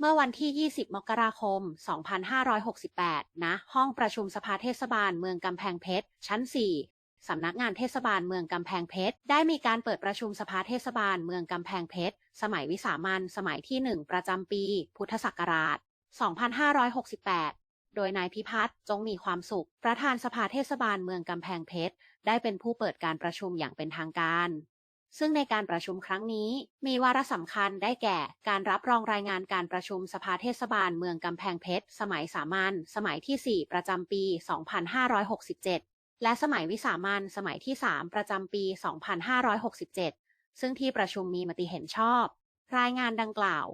เมื่อวันที่ 20 มกราคม 2568 ณ ห้องประชุมสภาเทศบาลเมืองกำแพงเพชร ชั้น 4 สำนักงานเทศบาลเมืองกำแพงเพชร ได้มีการเปิดประชุมสภาเทศบาลเมืองกำแพงเพชร สมัยวิสามันสมัยที่ 1 ประจำปี พุทธศักราช 2568 โดยนายพิพัฒน์จงมีความสุข ประธานสภาเทศบาลเมืองกำแพงเพชร ได้เป็นผู้เปิดการประชุมอย่างเป็นทางการ ซึ่งในการประชุมครั้งนี้ มีวาระสำคัญได้แก่ การรับรองรายงานการประชุมสภาเทศบาลเมืองกำแพงเพชร สมัยสามัญสมัยที่ 4 ประจำปี 2567 และสมัยวิสามัญสมัยที่ 3 ประจำปี 2567 ซึ่งที่ประชุมมีมติเห็นชอบ รายงานดังกล่าว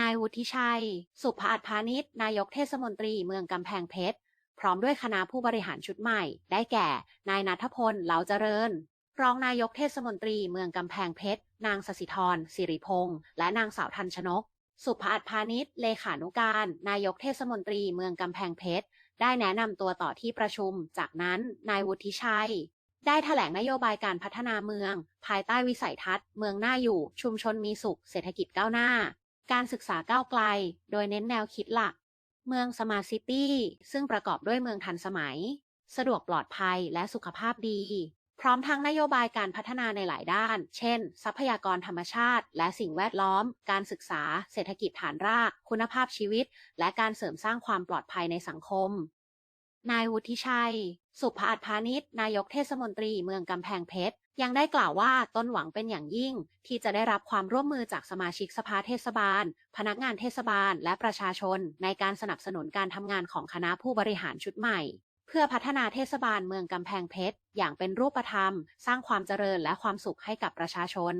นายวุฒิชัย สุภอัฏพานิชนายกเทศมนตรีเมืองกำแพงเพชรพร้อมด้วยคณะผู้บริหารชุดใหม่ ได้แก่ นายนัทพล เหลาเจริญ รองนายกเทศมนตรีเมืองกำแพงเพชร นางสสิธรสิริพงษ์และนางสาวทันชนก สุภอัพานิชเลขานุการ นายกเทศมนตรีเมืองกำแพงเพชร ได้แนะนำตัวต่อที่ประชุม จากนั้นนายวุฒิชัย ได้แถลงนโยบายการพัฒนาเมือง ภายใต้วิสัยทัศน์ เมืองน่าอยู่ ชุมชนมีสุข เศรษฐกิจก้าวหน้า การศึกษาก้าวไกล โดยเน้นแนวคิดหลัก เมืองสมาร์ทซิตี้ซึ่งประกอบด้วยเมืองทันสมัย สะดวกปลอดภัยและสุขภาพดี พร้อมทั้งนโยบายการพัฒนาในหลายด้าน เช่น ทรัพยากรธรรมชาติ และสิ่งแวดล้อม การศึกษา เศรษฐกิจฐานราก คุณภาพชีวิต และการเสริมสร้างความปลอดภัยในสังคม นายวุฒิชัย สุภอัฏพานิชนายกเทศมนตรีเมืองกำแพงเพชรยังได้กล่าวว่าตนหวังเป็นอย่างยิ่ง ที่จะได้รับความร่วมมือจากสมาชิกสภาเทศบาล พนักงานเทศบาล และประชาชน ในการสนับสนุนการทำงานของคณะผู้บริหารชุดใหม่ พื่อพัฒนาเทศบาลเมืองกำแพงเพชร อย่างเป็นรูปธรรม สร้างความเจริญและความสุขให้กับประชาชน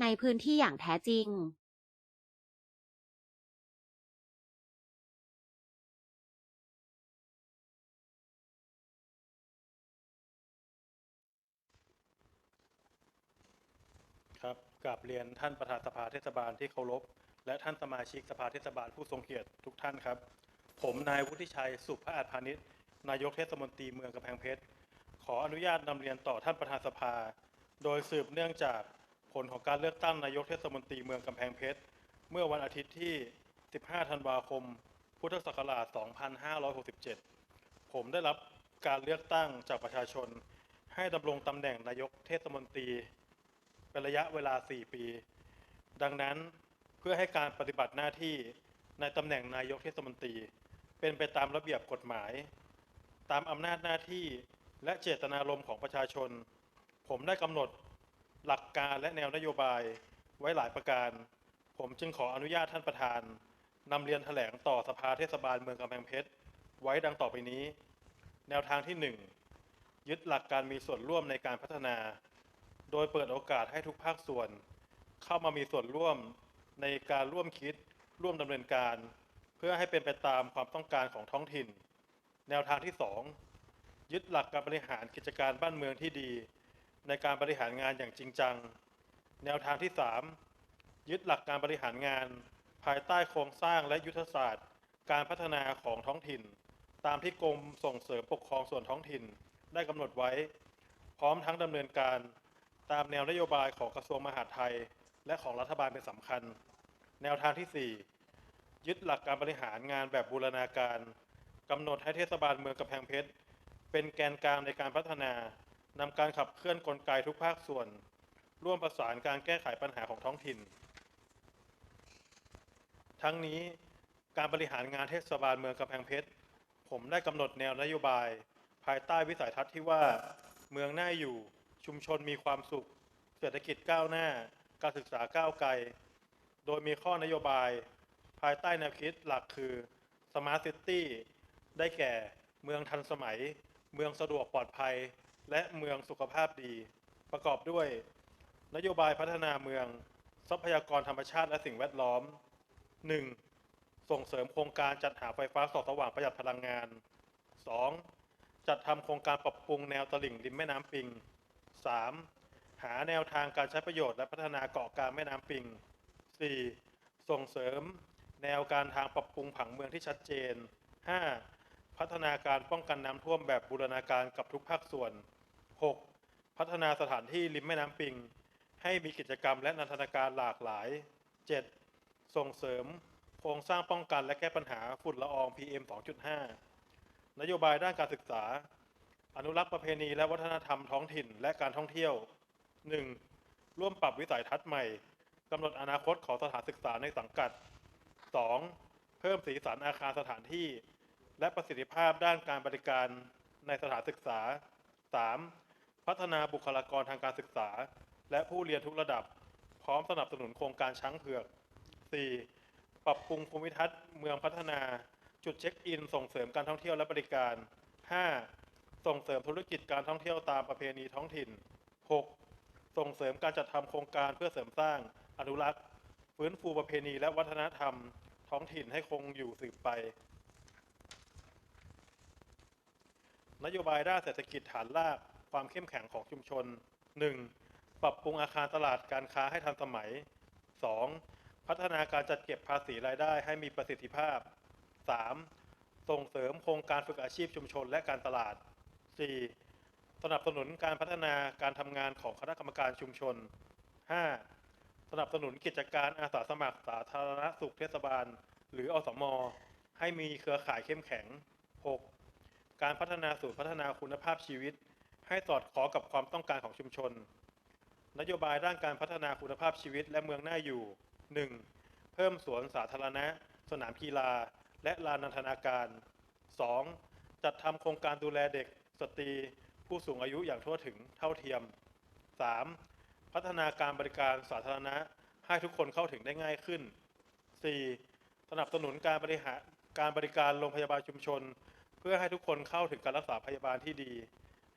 ในพื้นที่อย่างแท้จริงครับกราบเรียนท่านประธานสภาเทศบาลที่เคารพ และท่านสมาชิกสภาเทศบาลผู้ทรงเกียรติทุกท่านครับ ผมนายวุฒิชัยสุภอาจพาณิชย์ นายกเทศมนตรีเมืองกำแพงเพชร ขออนุญาตนำเรียนต่อท่านประธานสภา โดยสืบเนื่องจากผลของการเลือกตั้งนายกเทศมนตรีเมืองกำแพงเพชร เมื่อวันอาทิตย์ที่ 15 ธันวาคม พุทธศักราช 2567 ผมได้รับการเลือกตั้งจากประชาชน ให้ดำรงตำแหน่งนายกเทศมนตรี เป็นระยะเวลา 4 ปี ดังนั้นเพื่อให้การปฏิบัติหน้าที่ในตำแหน่งนายกเทศมนตรี เป็นไปตามระเบียบกฎหมาย ตามอำนาจหน้าที่และเจตนารมณ์ของประชาชน ผมได้กำหนดหลักการและแนวนโยบายไว้หลายประการ ผมจึงขออนุญาตท่านประธานนำเรียนแถลงต่อสภาเทศบาลเมืองกำแพงเพชรไว้ดังต่อไปนี้ แนวทางที่ 1 ยึดหลักการมีส่วนร่วมในการพัฒนา โดยเปิดโอกาสให้ทุกภาคส่วน เข้ามามีส่วนร่วมในการร่วมคิดร่วมดำเนินการ เพื่อให้เป็นไปตามความต้องการของท้องถิ่น แนวทางที่ 2 ยึดหลักการบริหารกิจการบ้านเมืองที่ดี ในการบริหารงานอย่างจริงจัง แนวทางที่ 3 ยึดหลักการบริหารงาน ภายใต้โครงสร้างและยุทธศาสตร์ การพัฒนาของท้องถิ่น ตามที่กรมส่งเสริมปกครองส่วนท้องถิ่นได้กำหนดไว้ พร้อมทั้งดำเนินการตามแนวนโยบายของกระทรวงมหาดไทย และของรัฐบาลเป็นสำคัญ แนวทางที่ 4 ยึดหลักการบริหารงานแบบบูรณาการ กำหนดให้เทศบาลเมืองกำแพงเพชร เป็นแกนกลางในการพัฒนานำการขับเคลื่อนกลไกทุกภาคส่วน ร่วมประสานการแก้ไขปัญหาของท้องถิ่น ทั้งนี้การบริหารงานเทศบาลเมืองกำแพงเพชร ผมได้กำหนดแนวนโยบาย ภายใต้วิสัยทัศน์ที่ว่า เมืองน่าอยู่ชุมชนมีความสุข เศรษฐกิจก้าวหน้า การศึกษาก้าวไกล โดยมีข้อนโยบาย ภายใต้แนวคิดหลักคือ Smart City ได้แก่เมืองทันสมัย เมืองสะดวกปลอดภัย และเมืองสุขภาพดี ประกอบด้วย นโยบายพัฒนาเมือง ทรัพยากรธรรมชาติและสิ่งแวดล้อม 1. ส่งเสริมโครงการจัดหาไฟฟ้าส่องสว่างประหยัดพลังงาน 2. จัดทำโครงการปรับปรุงแนวตลิ่งริมแม่น้ำปิง 3. หาแนวทางการใช้ประโยชน์และพัฒนาเกาะกลางแม่น้ำปิง 4. ส่งเสริมแนวการทางปรับปรุงผังเมืองที่ชัดเจน 5. พัฒนาการป้องกันน้ำท่วมแบบบูรณาการกับทุกภาคส่วน 6. พัฒนาสถานที่ริมแม่น้ำปิง ให้มีกิจกรรมและนันทนาการหลากหลาย 7. ส่งเสริม โครงสร้างป้องกันและแก้ปัญหาฝุ่นละออง PM 2.5 นโยบายด้านการศึกษา อนุรักษ์ประเพณีและวัฒนธรรมท้องถิ่นและการท่องเที่ยว 1. ร่วมปรับวิสัยทัศน์ใหม่กำหนดอนาคตของสถานศึกษาในสังกัด 2. เพิ่มสีสันอาคารสถานที่ และประสิทธิภาพด้านการบริการในสถานศึกษา 3. พัฒนาบุคลากรทางการศึกษา และผู้เรียนทุกระดับ พร้อมสนับสนุนโครงการช้างเผือก 4. ปรับปรุงภูมิทัศน์เมืองพัฒนา จุดเช็คอิน ส่งเสริมการท่องเที่ยวและบริการ 5. ส่งเสริมธุรกิจการท่องเที่ยวตามประเพณีท้องถิ่น 6. ส่งเสริมการจัดทำโครงการเพื่อเสริมสร้าง อนุรักษ์ ฟื้นฟูประเพณีและวัฒนธรรม ท้องถิ่นให้คงอยู่สืบไป นโยบายด้านเศรษฐกิจฐานราก ความเข้มแข็งของชุมชน 1. ปรับปรุงอาคารตลาดการค้าให้ทันสมัย 2. พัฒนาการจัดเก็บภาษีรายได้ให้มีประสิทธิภาพ 3. ส่งเสริมโครงการฝึกอาชีพชุมชนและการตลาด 4. สนับสนุนการพัฒนาการทำงานของคณะกรรมการชุมชน 5. สนับสนุนกิจการอาสาสมัครสาธารณสุขเทศบาล หรืออสม ให้มีเครือข่ายเข้มแข็ง 6. การพัฒนาสู่นย์พัฒนาคุณภาพชีวิต ให้สอดคล้องกับความต้องการของชุมชน นโยบายด้านการพัฒนาคุณภาพชีวิตและเมืองน่าอยู่ 1. เพิ่มสวนสาธารณะ สนามกีฬา และลานนันทนาการ 2. จัดทำโครงการดูแลเด็ก สตรี ผู้สูงอายุอย่างทั่วถึงเท่าเทียม 3. พัฒนาการบริการสาธารณะ ให้ทุกคนเข้าถึงได้ง่ายขึ้น 4. สนับสนุนการบริหารการบริการโรงพยาบาลชุมชน เพื่อให้ทุกคนเข้าถึงการรักษาพยาบาลที่ดี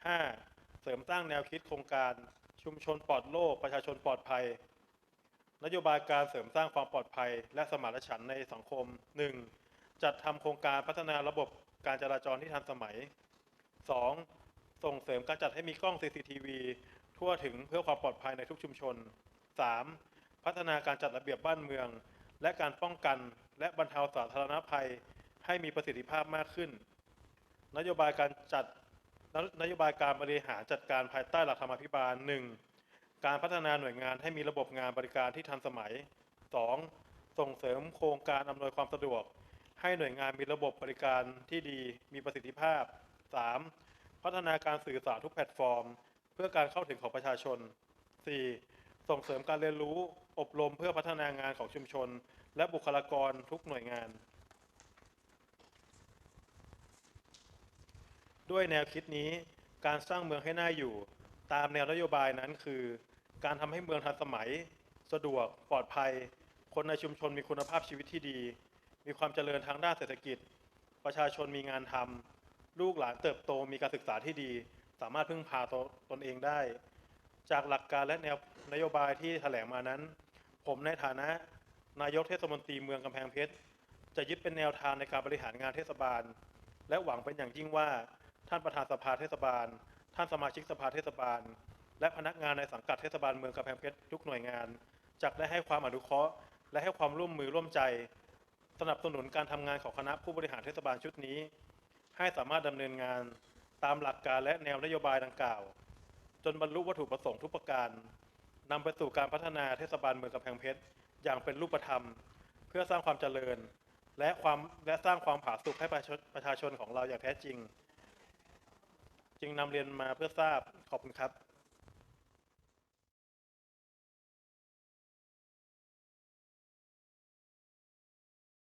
5. เสริมสร้างแนวคิดโครงการชุมชนปลอดโรคประชาชนปลอดภัย นโยบายการเสริมสร้างความปลอดภัย และสมานฉันท์ในสังคม 1. จัดทำโครงการพัฒนาระบบการจราจรที่ทันสมัย 2. ส่งเสริมการจัดให้มีกล้อง CCTV ทั่วถึงเพื่อความปลอดภัยในทุกชุมชน 3. พัฒนาการจัดระเบียบบ้านเมือง และการป้องกัน และบรรเทาสาธารณภัย ให้มีประสิทธิภาพมากขึ้น นโยบายการจัดนโยบายการบริหารจัดการภายใต้หลักธรรมาภิบาล 1. การพัฒนาหน่วยงานให้มีระบบงานบริการที่ทันสมัย 2. ส่งเสริมโครงการอำนวยความสะดวก ให้หน่วยงานมีระบบบริการที่ดีมีประสิทธิภาพ 3. พัฒนาการสื่อสารทุกแพลตฟอร์ม เพื่อการเข้าถึงของประชาชน 4. ส่งเสริมการเรียนรู้อบรมเพื่อพัฒนางานของชุมชน และบุคลากรทุกหน่วยงาน ด้วยแนวคิดนี้การสร้างเมืองให้น่าอยู่ ตามแนวนโยบายนั้นคือ การทำให้เมืองทันสมัย สะดวกปลอดภัย คนในชุมชนมีคุณภาพชีวิตที่ดี มีความเจริญทางด้านเศรษฐกิจ ประชาชนมีงานทำลูกหลานเติบโตมีการศึกษาที่ดี สามารถพึ่งพาตตนเองได้ จากหลักการและแนวนโยบายที่แถลงมานั้น ผมในฐานะ นายกเทศมนตรีเมืองกำแพงเพชรจะยึดเป็นแนวทางในการบริหารงานเทศบาล และหวังเป็นอย่างยิ่งว่า ท่านประธานสภาเทศบาล ท่านสมาชิกสภาเทศบาล และพนักงานในสังกัดเทศบาลเมืองกำแพงเพชรทุกหน่วยงานจะได้ให้ความอนุเคราะห์และให้ความร่วมมือร่วมใจ สนับสนุนการทำงานของคณะผู้บริหารเทศบาลชุดนี้ ให้สามารถดำเนินงานตามหลักการและแนวนโยบายดังกล่าว จนบรรลุวัตถุประสงค์ทุกประการนำไปสู่การพัฒนาเทศบาลเมืองกำแพงเพชรอย่างเป็นรูปธรรม เพื่อสร้างความเจริญ และความและสร้างความผาสุกให้ประชาชนของเราอย่างแท้จริง จึงนำเรียนมาเพื่อทราบขอบคุณครับ